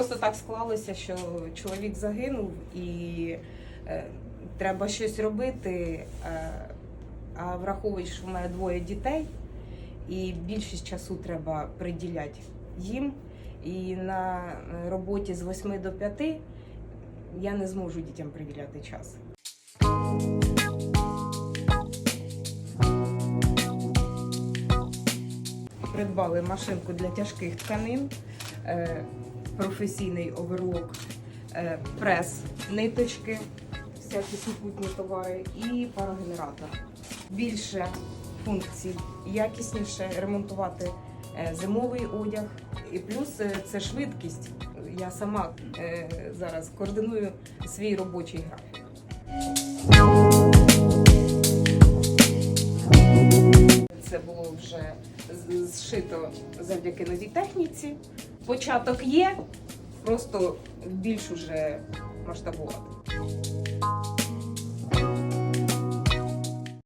Просто так склалося, що чоловік загинув і е, треба щось робити. Е, а враховуючи, що в мене двоє дітей, і більшість часу треба приділяти їм. І на роботі з 8 до 5 я не зможу дітям приділяти час. Придбали машинку для тяжких тканин, е, професійний оверлок, е, прес, ниточки, всякі супутні товари і парогенератор. Більше функцій, якісніше ремонтувати е, зимовий одяг. І плюс е, це швидкість. Я сама зараз координую свій робочий графік. Це було вже зшито завдяки новій техніці. Початок є, просто більш уже масштабувати.